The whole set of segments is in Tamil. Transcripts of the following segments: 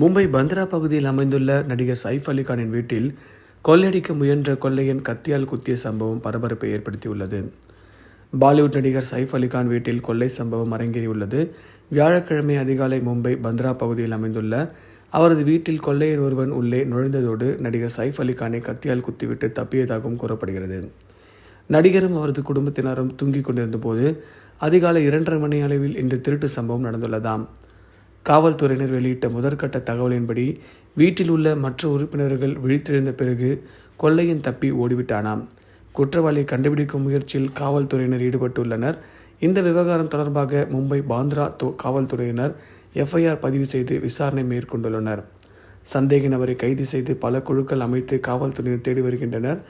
மும்பை பந்த்ரா பகுதியில் அமைந்துள்ள நடிகர் சைஃப் அலிகானின் வீட்டில் கொள்ளையடிக்க முயன்ற கொள்ளையன் கத்தியால் குத்திய சம்பவம் பரபரப்பை ஏற்படுத்தியுள்ளது. பாலிவுட் நடிகர் சைஃப் அலிகான் வீட்டில் கொள்ளை சம்பவம் அரங்கேறியுள்ளது. வியாழக்கிழமை அதிகாலை மும்பை பந்த்ரா பகுதியில் அமைந்துள்ள அவரது வீட்டில் கொள்ளையன் ஒருவன் உள்ளே நுழைந்ததோடு நடிகர் சைஃப் அலிகானை கத்தியால் குத்திவிட்டு தப்பியதாகவும் கூறப்படுகிறது. நடிகரும் அவரது குடும்பத்தினரும் தூங்கிக் கொண்டிருந்த போது அதிகாலை இரண்டரை மணி அளவில் இந்த திருட்டு சம்பவம் நடந்துள்ளதாம். காவல்துறையினர் வெளியிட்ட முதற்கட்ட தகவலின்படி வீட்டில் உள்ள மற்ற உறுப்பினர்கள் விழித்தெழுந்த பிறகு கொள்ளையன் தப்பி ஓடிவிட்டானாம். குற்றவாளியை கண்டுபிடிக்கும் முயற்சியில் காவல்துறையினர் ஈடுபட்டுள்ளனர். இந்த விவகாரம் தொடர்பாக மும்பை பாந்த்ரா தோ காவல்துறையினர் எஃப்ஐஆர் பதிவு செய்து விசாரணை மேற்கொண்டுள்ளனர். சந்தேக நபரை கைது செய்து பல குழுக்கள் அமைத்து காவல்துறையினர் தேடி வருகின்றனர்.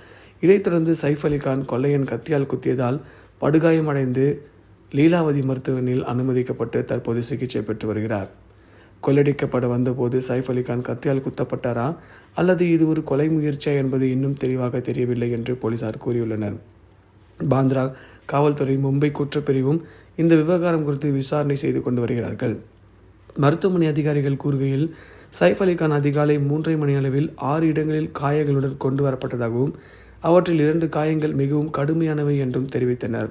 இதைத் தொடர்ந்து சைஃப் அலிகான் கொள்ளையன் கத்தியால் குத்தியதால் படுகாயமடைந்து லீலாவதி மருத்துவமனையில் அனுமதிக்கப்பட்டு தற்போது சிகிச்சை பெற்று வருகிறார். கொள்ளடிக்கப்பட வந்தபோது சைஃப் அலிகான் கத்தியால் குத்தப்பட்டாரா? அல்லது இது ஒரு கொலை முயற்சியா என்பது இன்னும் தெளிவாக தெரியவில்லை என்று போலீசார் கூறியுள்ளனர். பாந்த்ரா காவல்துறை மும்பை குற்றப்பிரிவும் இந்த விவகாரம் குறித்து விசாரணை செய்து கொண்டு வருகிறார்கள். மருத்துவமனை அதிகாரிகள் கூறுகையில் சைஃப் அலிகான் அதிகாலை மூன்றரை மணி அளவில் ஆறு இடங்களில் காயங்களுடன் கொண்டு வரப்பட்டதாகவும் அவற்றில் இரண்டு காயங்கள் மிகவும் கடுமையானவை என்றும் தெரிவித்தனர்.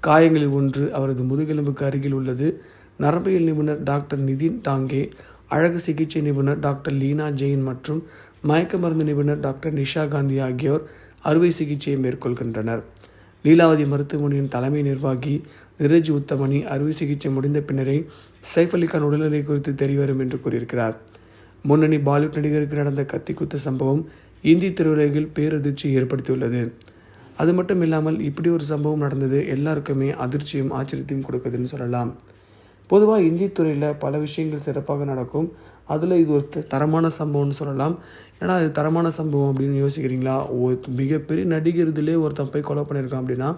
காயங்களில் ஒன்று அவரது முதுகெலும்புக்கு அருகில் உள்ளது நரம்பியல் நிபுணர் டாக்டர் நிதின் டாங்கே அழகு சிகிச்சை நிபுணர் டாக்டர் லீனா ஜெயின் மற்றும் மயக்க மருந்து நிபுணர் டாக்டர் நிஷா காந்தி ஆகியோர் அறுவை சிகிச்சையை மேற்கொள்கின்றனர். லீலாவதி மருத்துவமனையின் தலைமை நிர்வாகி நிரஜ் உத்தமணி அறுவை சிகிச்சை முடிந்த பின்னரே சைஃப் அலிகான் உடல்நிலை குறித்து தெரியவரும் என்று கூறியிருக்கிறார். முன்னணி பாலிவுட் நடிகருக்கு நடந்த கத்திக்குத்து சம்பவம் இந்தி திரையுலகில் பேரதிர்ச்சி ஏற்படுத்தியுள்ளது. அது மட்டும் இல்லாமல் இப்படி ஒரு சம்பவம் நடந்தது எல்லாருக்குமே அதிர்ச்சியும் ஆச்சரியத்தையும் கொடுக்குதுன்னு சொல்லலாம். பொதுவாக இந்தி துறையில் பல விஷயங்கள் சிறப்பாக நடக்கும். அதில் இது ஒரு தரமான சம்பவம்னு சொல்லலாம். ஏன்னா இது தரமான சம்பவம் அப்படின்னு யோசிக்கிறீங்களா? ஒரு மிகப்பெரிய நடிகர் இதிலே ஒருத்தன் போய் கொலை பண்ணியிருக்கான் அப்படின்னா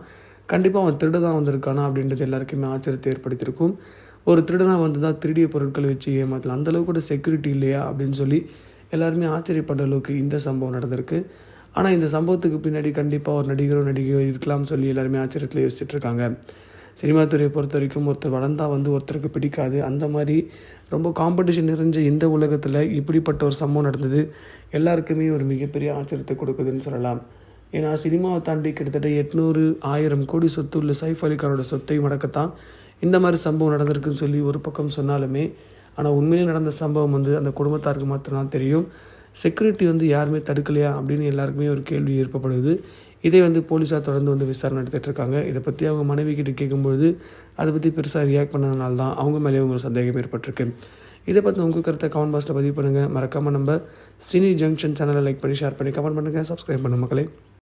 கண்டிப்பாக அவன் திருட தான் வந்திருக்கானா அப்படின்றது எல்லாருக்குமே ஆச்சரியத்தை ஏற்படுத்தியிருக்கும். ஒரு திருடனாக வந்து தான் திருடிய பொருட்களை வச்சு ஏமாற்றலாம் அந்தளவுக்கு கூட செக்யூரிட்டி இல்லையா அப்படின்னு சொல்லி எல்லாருமே ஆச்சரியப்படுற அளவுக்கு இந்த சம்பவம் நடந்திருக்கு. ஆனால் இந்த சம்பவத்துக்கு பின்னாடி கண்டிப்பாக ஒரு நடிகரோ நடிகையோ இருக்கலாம்னு சொல்லி எல்லாருமே ஆச்சரியத்தில் யோசிச்சுட்ருக்காங்க சினிமா துறையை பொறுத்த வரைக்கும் ஒருத்தர் வளர்ந்தா வந்து ஒருத்தருக்கு பிடிக்காது. அந்த மாதிரி ரொம்ப காம்படிஷன் நிறைஞ்ச இந்த உலகத்தில் இப்படிப்பட்ட ஒரு சம்பவம் நடந்தது. எல்லாருக்குமே ஒரு மிகப்பெரிய ஆச்சரியத்தை கொடுக்குதுன்னு சொல்லலாம். ஏன்னா சினிமாவை தாண்டி கிட்டத்தட்ட எட்நூறு ஆயிரம் கோடி சொத்து உள்ள சைஃப் அலிகானோட சொத்தை மடக்கத்தான் இந்த மாதிரி சம்பவம் நடந்திருக்குன்னு சொல்லி ஒரு பக்கம் சொன்னாலுமே ஆனால் உண்மையில் நடந்த சம்பவம் வந்து அந்த குடும்பத்தாருக்கு மாத்திரம்தான் தெரியும். செக்யூரிட்டி வந்து யாருமே தடுக்கலையா அப்படின்னு எல்லாருக்குமே ஒரு கேள்வி ஏற்படுது இதை வந்து போலீஸார் தொடர்ந்து வந்து விசாரணை நடத்திட்டு இருக்காங்க இதை பற்றி அவங்க மனைவி கிட்ட கேட்கும்பொழுது அதை பற்றி பெருசாக ரியாக்ட் பண்ணதுனால தான் அவங்க மேலேயும் ஒரு சந்தேகம் ஏற்பட்டிருக்கு. இதை பற்றி உங்கள் கருத்தை கமெண்ட் பாக்ஸில் பதிவு பண்ணுங்கள் மறக்காமல் நம்ம சினி ஜங்ஷன் சேனலை லைக் பண்ணி ஷேர் பண்ணி கமெண்ட் பண்ணுங்கள் சப்ஸ்கிரைப் பண்ணுங்க மக்களே.